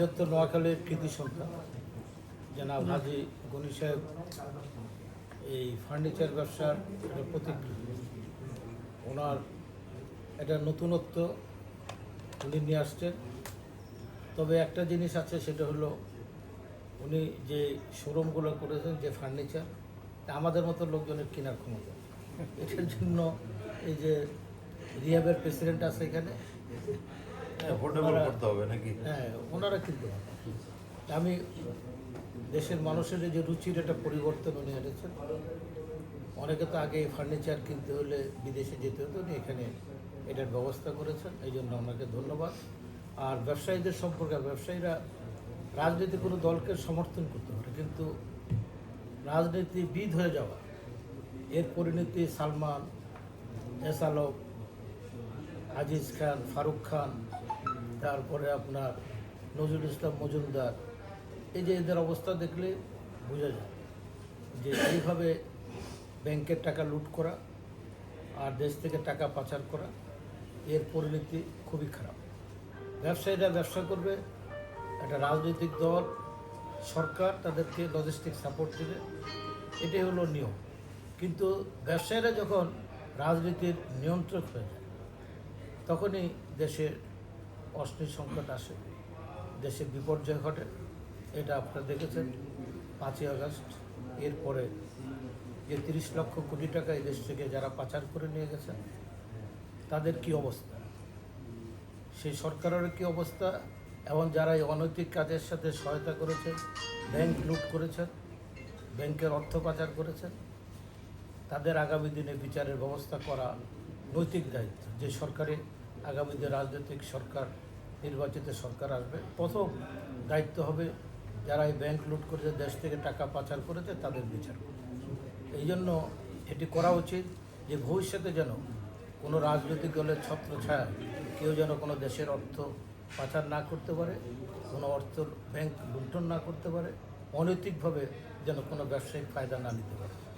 বৃহত্তর নোয়াখালীর কৃতি সন্তান জনাব হাজি গনি সাহেব, এই ফার্নিচার ব্যবসার একটা প্রতীক ওনার একটা নতুনত্ব উনি নিয়ে আসছেন। তবে একটা জিনিস আছে, সেটা হলো উনি যে শোরুমগুলো করেছেন, যে ফার্নিচার, তা আমাদের মতো লোকজনের কেনার ক্ষমতা। এটার জন্য এই যে রিহাবের প্রেসিডেন্ট আছে এখানে করতে হবে নাকি? হ্যাঁ ওনারা কিন্তু আমি দেশের মানুষের যে রুচির একটা পরিবর্তন উনি এনেছেন। অনেকে তো আগে ফার্নিচার কিনতে হলে বিদেশে যেতে হতো উনি এখানে এটার ব্যবস্থা করেছেন এই জন্য ওনাকে ধন্যবাদ। আর ব্যবসায়ীদের সম্পর্কে ব্যবসায়ীরা রাজনীতি কোনো দলকে সমর্থন করতে পারে কিন্তু রাজনীতিবিদ হয়ে যাওয়া এর পরিণতি সালমান এস আলম আজিজ খান ফারুক খান তারপরে আপনার নজরুল ইসলাম মজুমদার, এই যে এদের অবস্থা দেখলে বোঝা যায় যে এইভাবে ব্যাংকের টাকা লুট করা আর দেশ থেকে টাকা পাচার করা, এর পরিণতি খুবই খারাপ। ব্যবসায়ীরা ব্যবসা করবে, একটা রাজনৈতিক দল, সরকার তাদেরকে লজিস্টিক সাপোর্ট দেবে, এটাই হলো নিয়ম। কিন্তু ব্যবসায়ীরা যখন রাজনীতির নিয়ন্ত্রক হয়ে যায়, তখনই দেশের অশ্লীল সংকট আসে। দেশে বিপর্যয় ঘটে, এটা আপনারা দেখেছেন। পাঁচই আগস্ট, এরপরে যে তিরিশ লক্ষ কোটি টাকা এই দেশ থেকে যারা পাচার করে নিয়ে গেছেন তাদের কি অবস্থা? সেই সরকারের কি অবস্থা? এবং যারা এই অনৈতিক কাজের সাথে সহায়তা করেছে ব্যাংক লুট করেছেন, ব্যাংকের অর্থ পাচার করেছেন, তাদের আগামী দিনে বিচারের ব্যবস্থা করা নৈতিক দায়িত্ব। যে সরকারে আগামী দিনে রাজনৈতিক সরকার, নির্বাচিত সরকার আসবে, প্রথম দায়িত্ব হবে যারা এই ব্যাংক লুট করেছে, দেশ থেকে টাকা পাচার করেছে, তাদের বিচার। এই জন্য এটি করা উচিত যে ভবিষ্যতে যেন কোনো রাজনৈতিক দলের ছত্র ছায়া কেউ যেন কোনো দেশের অর্থ পাচার না করতে পারে, কোনো অর্থ ব্যাংক লুণ্ঠন না করতে পারে, অনৈতিকভাবে যেন কোনো ব্যবসায়িক ফায়দা না নিতে পারে